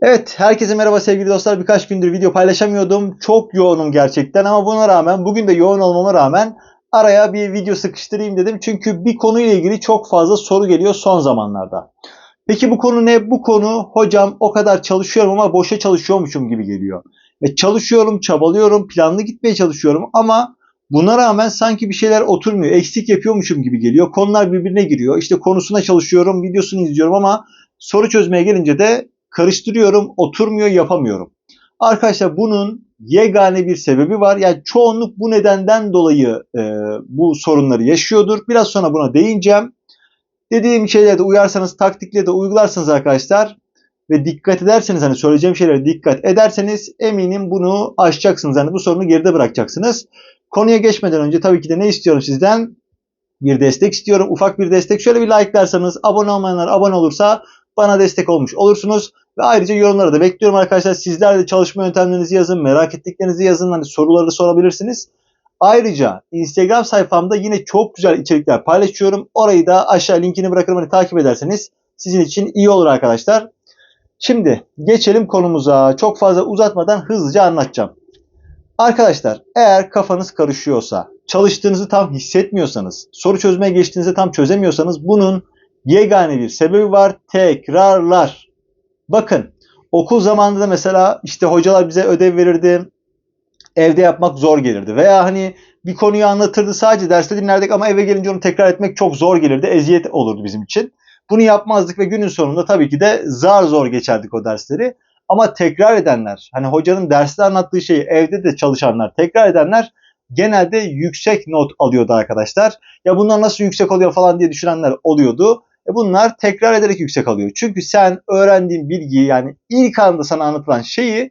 Evet, herkese merhaba sevgili dostlar. Birkaç gündür video paylaşamıyordum. Çok yoğunum gerçekten ama buna rağmen, bugün de yoğun olmama rağmen araya bir video sıkıştırayım dedim. Çünkü bir konuyla ilgili çok fazla soru geliyor son zamanlarda. Peki bu konu ne? Bu konu hocam o kadar çalışıyorum ama boşa çalışıyormuşum gibi geliyor. Ve çalışıyorum, çabalıyorum, planlı gitmeye çalışıyorum ama buna rağmen sanki bir şeyler oturmuyor. Eksik yapıyormuşum gibi geliyor. Konular birbirine giriyor. İşte konusuna çalışıyorum, videosunu izliyorum ama soru çözmeye gelince de karıştırıyorum, oturmuyor, yapamıyorum. Arkadaşlar bunun yegane bir sebebi var. Yani çoğunluk bu nedenden dolayı e, bu sorunları yaşıyordur. Biraz sonra buna değineceğim. Dediğim şeylere de uyarsanız, taktikleri de uygularsanız arkadaşlar ve dikkat ederseniz hani söyleyeceğim şeylere dikkat ederseniz eminim bunu aşacaksınız. Hani bu sorunu geride bırakacaksınız. Konuya geçmeden önce tabii ki de ne istiyorum sizden? Bir destek istiyorum. Ufak bir destek. Şöyle bir like'larsanız, abone olmayanlar abone olursa bana destek olmuş olursunuz. Ve ayrıca yorumlara da bekliyorum arkadaşlar. Sizler de çalışma yöntemlerinizi yazın, merak ettiklerinizi yazın. Hani soruları sorabilirsiniz. Ayrıca Instagram sayfamda yine çok güzel içerikler paylaşıyorum. Orayı da aşağı linkini bırakırım. Hani takip ederseniz sizin için iyi olur arkadaşlar. Şimdi geçelim konumuza. Çok fazla uzatmadan hızlıca anlatacağım. Arkadaşlar eğer kafanız karışıyorsa, çalıştığınızı tam hissetmiyorsanız, soru çözmeye geçtiğinizde tam çözemiyorsanız bunun yegane bir sebebi var. Tekrarlar. Bakın okul zamanında da mesela işte hocalar bize ödev verirdi. Evde yapmak zor gelirdi. Veya hani bir konuyu anlatırdı sadece derste dinlerdik ama eve gelince onu tekrar etmek çok zor gelirdi. Eziyet olurdu bizim için. Bunu yapmazdık ve günün sonunda tabii ki de zar zor geçerdik o dersleri. Ama tekrar edenler, hani hocanın derste anlattığı şeyi evde de çalışanlar, tekrar edenler genelde yüksek not alıyordu arkadaşlar. Ya bunlar nasıl yüksek oluyor falan diye düşünenler oluyordu. E bunlar tekrar ederek yüksek alıyor. Çünkü sen öğrendiğin bilgiyi yani ilk anda sana anlatılan şeyi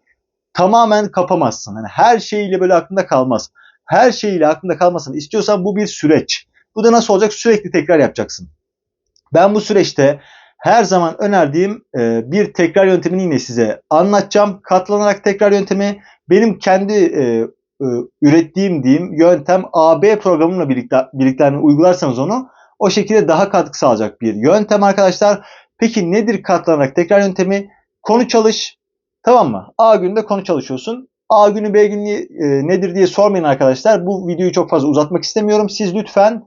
tamamen kapamazsın. Yani her şeyiyle böyle aklında kalmaz. Her şeyiyle aklında kalmasını istiyorsan bu bir süreç. Bu da nasıl olacak? Sürekli tekrar yapacaksın. Ben bu süreçte her zaman önerdiğim e, bir tekrar yöntemini yine size anlatacağım. Katlanarak tekrar yöntemi benim kendi e, e, ürettiğim diyeyim yöntem AB programımla birlikte, birlikte uygularsanız onu o şekilde daha katkı sağlayacak bir yöntem arkadaşlar. Peki nedir katlanarak tekrar yöntemi? Konu çalış. Tamam mı? A günde konu çalışıyorsun. A günü B günü e, nedir diye sormayın arkadaşlar. Bu videoyu çok fazla uzatmak istemiyorum. Siz lütfen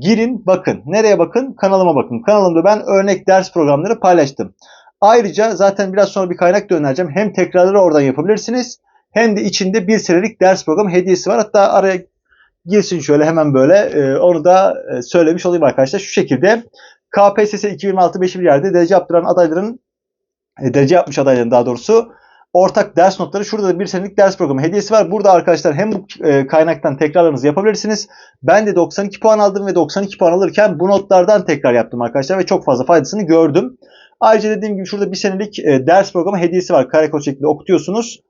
girin bakın. Nereye bakın? Kanalıma bakın. Kanalımda ben örnek ders programları paylaştım. Ayrıca zaten biraz sonra bir kaynak da önereceğim. Hem tekrarları oradan yapabilirsiniz. Hem de içinde bir senelik ders programı hediyesi var. Hatta araya girsin şöyle hemen böyle e, onu da e, söylemiş olayım arkadaşlar. Şu şekilde KPSS 2026 5. bir yerde derece yaptıran adayların e, derece yapmış adayların daha doğrusu ortak ders notları şurada da bir senelik ders programı hediyesi var. Burada arkadaşlar hem bu e, kaynaktan tekrarlarınızı yapabilirsiniz. Ben de 92 puan aldım ve 92 puan alırken bu notlardan tekrar yaptım arkadaşlar ve çok fazla faydasını gördüm. Ayrıca dediğim gibi şurada bir senelik e, ders programı hediyesi var. Kare kod şeklinde okutuyorsunuz.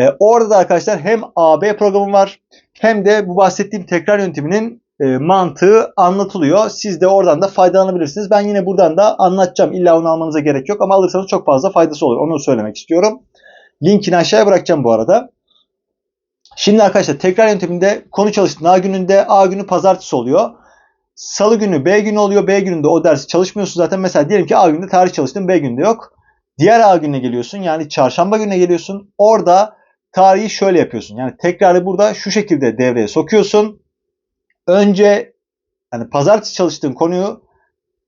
E, orada da arkadaşlar hem AB programı var hem de bu bahsettiğim tekrar yönteminin e, mantığı anlatılıyor. Siz de oradan da faydalanabilirsiniz. Ben yine buradan da anlatacağım. İlla onu almanıza gerek yok ama alırsanız çok fazla faydası olur. Onu söylemek istiyorum. Linkini aşağıya bırakacağım bu arada. Şimdi arkadaşlar tekrar yönteminde konu çalıştığın A gününde A günü pazartesi oluyor. Salı günü B günü oluyor. B gününde o dersi çalışmıyorsun zaten. Mesela diyelim ki A gününde tarih çalıştın B gününde yok. Diğer A gününe geliyorsun. Yani çarşamba gününe geliyorsun. Orada tarihi şöyle yapıyorsun. Yani tekrarı burada şu şekilde devreye sokuyorsun. Önce hani pazartesi çalıştığın konuyu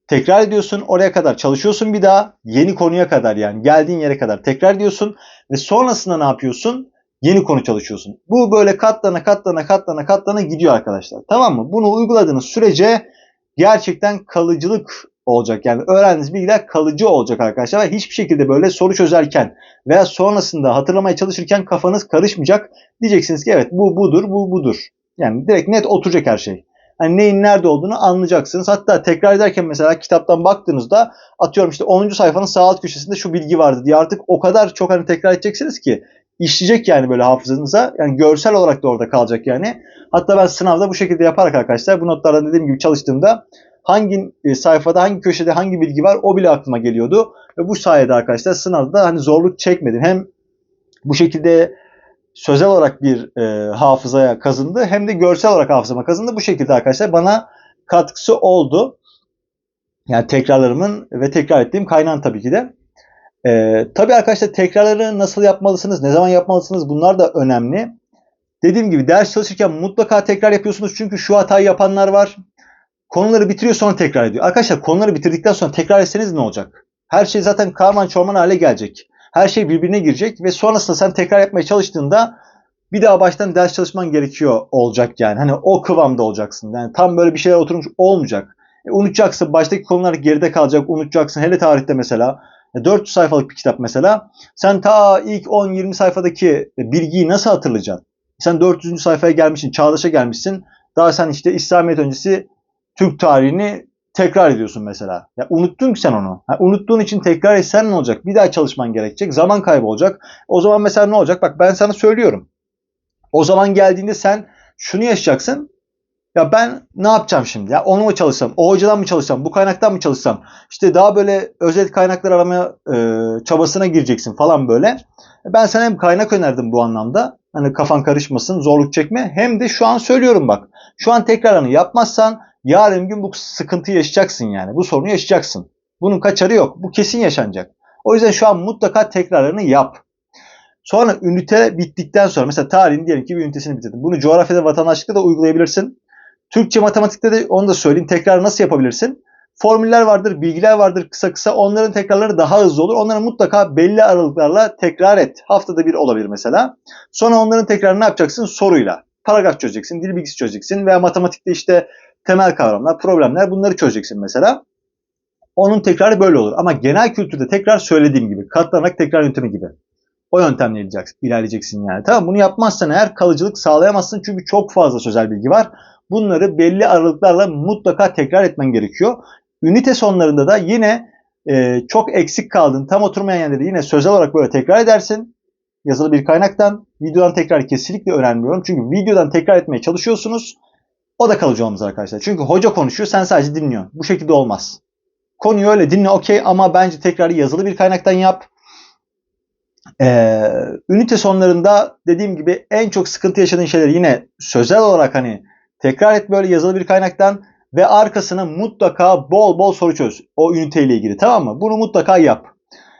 tekrar ediyorsun. Oraya kadar çalışıyorsun bir daha. Yeni konuya kadar yani geldiğin yere kadar tekrar ediyorsun. Ve sonrasında ne yapıyorsun? Yeni konu çalışıyorsun. Bu böyle katlana katlana katlana katlana gidiyor arkadaşlar. Tamam mı? Bunu uyguladığınız sürece gerçekten kalıcılık olacak. Yani öğrendiğiniz bilgiler kalıcı olacak arkadaşlar. Hiçbir şekilde böyle soru çözerken veya sonrasında hatırlamaya çalışırken kafanız karışmayacak. Diyeceksiniz ki evet bu budur, bu budur. Yani direkt net oturacak her şey. Hani neyin nerede olduğunu anlayacaksınız. Hatta tekrar ederken mesela kitaptan baktığınızda atıyorum işte 10. sayfanın sağ alt köşesinde şu bilgi vardı diye artık o kadar çok hani tekrar edeceksiniz ki işleyecek yani böyle hafızanıza. Yani görsel olarak da orada kalacak yani. Hatta ben sınavda bu şekilde yaparak arkadaşlar bu notlardan dediğim gibi çalıştığımda hangi e, sayfada hangi köşede hangi bilgi var o bile aklıma geliyordu. Ve bu sayede arkadaşlar sınavda hani zorluk çekmedim. Hem bu şekilde sözel olarak bir e, hafızaya kazındı hem de görsel olarak hafızama kazındı. Bu şekilde arkadaşlar bana katkısı oldu. Yani tekrarlarımın ve tekrar ettiğim kaynağın tabii ki de. Ee, tabii arkadaşlar tekrarları nasıl yapmalısınız, ne zaman yapmalısınız bunlar da önemli. Dediğim gibi ders çalışırken mutlaka tekrar yapıyorsunuz çünkü şu hatayı yapanlar var. Konuları bitiriyor sonra tekrar ediyor. Arkadaşlar konuları bitirdikten sonra tekrar etseniz ne olacak? Her şey zaten karman çorman hale gelecek. Her şey birbirine girecek ve sonrasında sen tekrar yapmaya çalıştığında bir daha baştan ders çalışman gerekiyor olacak yani. Hani o kıvamda olacaksın. Yani tam böyle bir şeyler oturmuş olmayacak. E, unutacaksın. Baştaki konular geride kalacak. Unutacaksın. Hele tarihte mesela. 400 sayfalık bir kitap mesela. Sen ta ilk 10-20 sayfadaki bilgiyi nasıl hatırlayacaksın? Sen 400. sayfaya gelmişsin. Çağdaş'a gelmişsin. Daha sen işte İslamiyet öncesi Türk tarihini tekrar ediyorsun mesela. Ya unuttun ki sen onu. Ha, unuttuğun için tekrar etsen ne olacak? Bir daha çalışman gerekecek. Zaman kaybı olacak. O zaman mesela ne olacak? Bak ben sana söylüyorum. O zaman geldiğinde sen şunu yaşayacaksın. Ya ben ne yapacağım şimdi? Ya onu mu çalışsam? O hocadan mı çalışsam? Bu kaynaktan mı çalışsam? İşte daha böyle özel kaynaklar aramaya e, çabasına gireceksin falan böyle. Ben sana hem kaynak önerdim bu anlamda. Hani kafan karışmasın, zorluk çekme. Hem de şu an söylüyorum bak. Şu an tekrarını yapmazsan yarın gün bu sıkıntıyı yaşayacaksın yani. Bu sorunu yaşayacaksın. Bunun kaçarı yok. Bu kesin yaşanacak. O yüzden şu an mutlaka tekrarlarını yap. Sonra ünite bittikten sonra mesela tarihin diyelim ki bir ünitesini bitirdin. Bunu coğrafyada vatandaşlıkta da uygulayabilirsin. Türkçe matematikte de onu da söyleyeyim. Tekrar nasıl yapabilirsin? Formüller vardır, bilgiler vardır kısa kısa. Onların tekrarları daha hızlı olur. Onları mutlaka belli aralıklarla tekrar et. Haftada bir olabilir mesela. Sonra onların tekrarını ne yapacaksın? Soruyla. Paragraf çözeceksin, dil bilgisi çözeceksin veya matematikte işte temel kavramlar, problemler bunları çözeceksin mesela. Onun tekrarı böyle olur. Ama genel kültürde tekrar söylediğim gibi katlanarak tekrar yöntemi gibi. O yöntemle ilerleyeceksin yani. Tamam bunu yapmazsan eğer kalıcılık sağlayamazsın çünkü çok fazla sözel bilgi var. Bunları belli aralıklarla mutlaka tekrar etmen gerekiyor. Ünite sonlarında da yine e, çok eksik kaldın, tam oturmayan yerleri yine sözel olarak böyle tekrar edersin. Yazılı bir kaynaktan. Videodan tekrar kesinlikle önermiyorum. Çünkü videodan tekrar etmeye çalışıyorsunuz. O da kalıcı olmaz arkadaşlar. Çünkü hoca konuşuyor, sen sadece dinliyorsun. Bu şekilde olmaz. Konuyu öyle dinle okey ama bence tekrarı yazılı bir kaynaktan yap. Ee, ünite sonlarında dediğim gibi en çok sıkıntı yaşadığın şeyleri yine sözel olarak hani tekrar et böyle yazılı bir kaynaktan ve arkasına mutlaka bol bol soru çöz. O üniteyle ilgili tamam mı? Bunu mutlaka yap.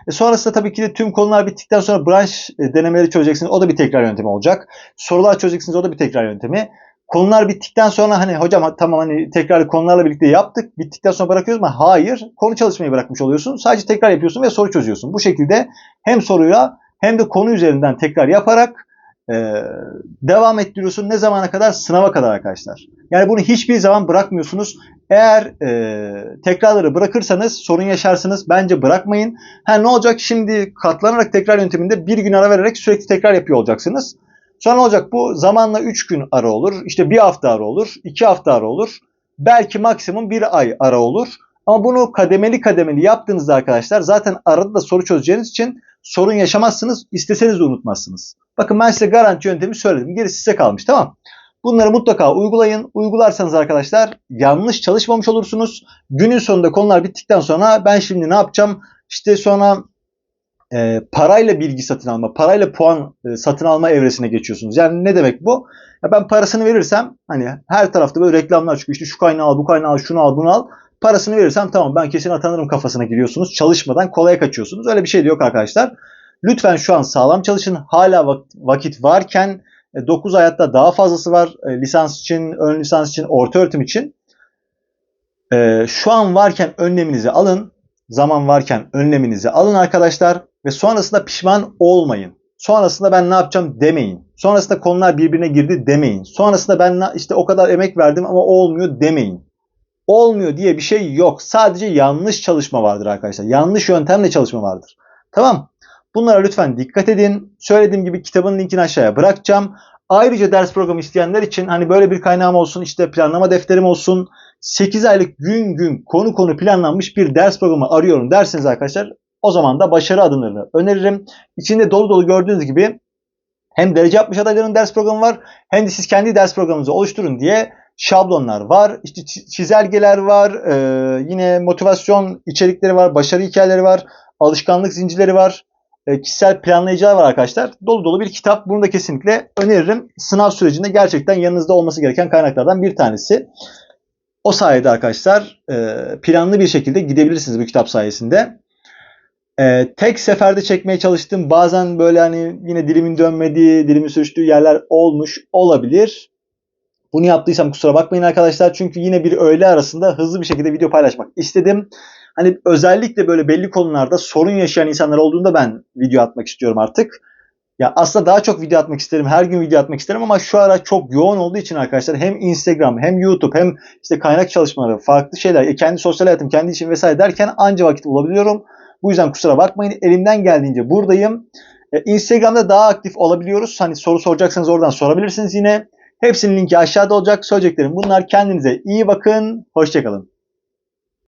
E sonrasında tabii ki de tüm konular bittikten sonra branş e, denemeleri çözeceksiniz. O da bir tekrar yöntemi olacak. Sorular çözeceksiniz. O da bir tekrar yöntemi. Konular bittikten sonra hani hocam tamam hani tekrar konularla birlikte yaptık. Bittikten sonra bırakıyoruz mu? Hayır. Konu çalışmayı bırakmış oluyorsun. Sadece tekrar yapıyorsun ve soru çözüyorsun. Bu şekilde hem soruyla hem de konu üzerinden tekrar yaparak e, devam ettiriyorsun. Ne zamana kadar? Sınava kadar arkadaşlar. Yani bunu hiçbir zaman bırakmıyorsunuz. Eğer e, tekrarları bırakırsanız sorun yaşarsınız. Bence bırakmayın. Ha ne olacak? Şimdi katlanarak tekrar yönteminde bir gün ara vererek sürekli tekrar yapıyor olacaksınız. Sonra ne olacak? Bu zamanla 3 gün ara olur. İşte bir hafta ara olur. 2 hafta ara olur. Belki maksimum bir ay ara olur. Ama bunu kademeli kademeli yaptığınızda arkadaşlar zaten arada da soru çözeceğiniz için sorun yaşamazsınız. İsteseniz de unutmazsınız. Bakın ben size garanti yöntemi söyledim. Gerisi size kalmış tamam. Bunları mutlaka uygulayın. Uygularsanız arkadaşlar yanlış çalışmamış olursunuz. Günün sonunda konular bittikten sonra ben şimdi ne yapacağım? İşte sonra e, parayla bilgi satın alma, parayla puan e, satın alma evresine geçiyorsunuz. Yani ne demek bu? Ya ben parasını verirsem hani her tarafta böyle reklamlar çıkıyor. İşte şu kaynağı al, bu kaynağı al, şunu al, bunu al. Parasını verirsem tamam ben kesin atanırım kafasına giriyorsunuz. Çalışmadan kolaya kaçıyorsunuz. Öyle bir şey de yok arkadaşlar. Lütfen şu an sağlam çalışın. Hala vakit varken 9 e, ay hatta daha fazlası var. E, lisans için, ön lisans için, orta öğretim için. E, şu an varken önleminizi alın. Zaman varken önleminizi alın arkadaşlar. Ve sonrasında pişman olmayın. Sonrasında ben ne yapacağım demeyin. Sonrasında konular birbirine girdi demeyin. Sonrasında ben işte o kadar emek verdim ama olmuyor demeyin. Olmuyor diye bir şey yok. Sadece yanlış çalışma vardır arkadaşlar. Yanlış yöntemle çalışma vardır. Tamam. Bunlara lütfen dikkat edin. Söylediğim gibi kitabın linkini aşağıya bırakacağım. Ayrıca ders programı isteyenler için hani böyle bir kaynağım olsun, işte planlama defterim olsun, 8 aylık gün gün konu konu planlanmış bir ders programı arıyorum derseniz arkadaşlar o zaman da başarı adımlarını öneririm. İçinde dolu dolu gördüğünüz gibi hem derece yapmış adayların ders programı var hem de siz kendi ders programınızı oluşturun diye şablonlar var. İşte çizelgeler var. Yine motivasyon içerikleri var. Başarı hikayeleri var. Alışkanlık zincirleri var. E, kişisel planlayıcılar var arkadaşlar. Dolu dolu bir kitap. Bunu da kesinlikle öneririm. Sınav sürecinde gerçekten yanınızda olması gereken kaynaklardan bir tanesi. O sayede arkadaşlar e, planlı bir şekilde gidebilirsiniz bu kitap sayesinde. Ee, tek seferde çekmeye çalıştım. Bazen böyle hani yine dilimin dönmediği, dilimin sürçtüğü yerler olmuş olabilir. Bunu yaptıysam kusura bakmayın arkadaşlar. Çünkü yine bir öğle arasında hızlı bir şekilde video paylaşmak istedim. Hani özellikle böyle belli konularda sorun yaşayan insanlar olduğunda ben video atmak istiyorum artık. Ya aslında daha çok video atmak isterim. Her gün video atmak isterim ama şu ara çok yoğun olduğu için arkadaşlar hem Instagram hem YouTube hem işte kaynak çalışmaları, farklı şeyler, e, kendi sosyal hayatım, kendi işim vesaire derken anca vakit bulabiliyorum. Bu yüzden kusura bakmayın. Elimden geldiğince buradayım. E, Instagram'da daha aktif olabiliyoruz. Hani soru soracaksanız oradan sorabilirsiniz yine. Hepsinin linki aşağıda olacak. Söyleyeceklerim bunlar. Kendinize iyi bakın. Hoşçakalın.